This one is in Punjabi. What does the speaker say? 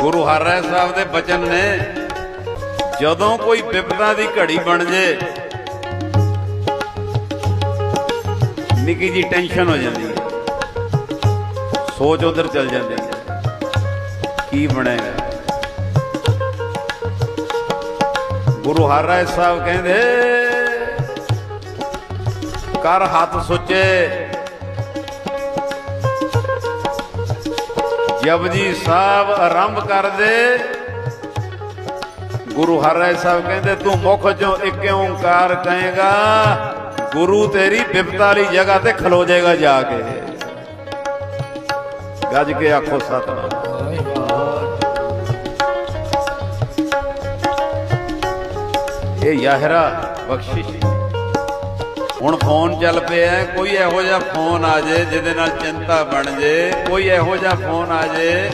ਗੁਰੂ ਹਰਿ ਸਾਹਿਬ ਦੇ ਬਚਨ ਨੇ, ਜਦੋਂ ਕੋਈ ਵਿਪਤਾ ਦੀ ਘੜੀ ਬਣ ਜੇ, ਨਿੱਕੀ ਜੀ ਟੈਨਸ਼ਨ ਹੋ ਜਾਂਦੀ ਹੈ। ਸੋਚ ਉਧਰ ਚਲ ਜਾਂਦੀ ਹੈ। ਕੀ ਬਣੇਗਾ? ਗੁਰੂ ਹਰਿ ਸਾਹਿਬ ਕਹਿੰਦੇ, ਕਰ ਹੱਥ ਸੁੱਚੇ ਜਪਜੀ ਸਾਹਿਬ ਆਰੰਭ ਕਰਦੇ, ਗੁਰੂ ਹਰਿ ਸਾਹਿਬ ਕਹਿੰਦੇ, ਤੂੰ ਮੁਖ ਚੋਂ ਇੱਕ ਓੰਕਾਰ ਕਹੇਗਾ, ਗੁਰੂ ਤੇਰੀ ਬਿਪਤਾ ਵਾਲੀ ਜਗ੍ਹਾ ਤੇ ਖਲੋ ਜਾਏਗਾ ਜਾ ਕੇ। ਗੱਜ ਕੇ ਆਖੋ ਸਤਨਾਮ। ਇਹ ਯਾਹਰਾ ਬਖਸ਼ਿਸ਼। ਹੁਣ ਫੋਨ ਚੱਲ ਪਿਆ, ਕੋਈ ਇਹੋ ਜਿਹਾ ਫੋਨ ਆ ਜੇ ਜਿਹਦੇ ਨਾਲ ਚਿੰਤਾ ਬਣ ਜੇ, ਕੋਈ ਇਹੋ ਜਿਹਾ ਫੋਨ ਆ ਜੇ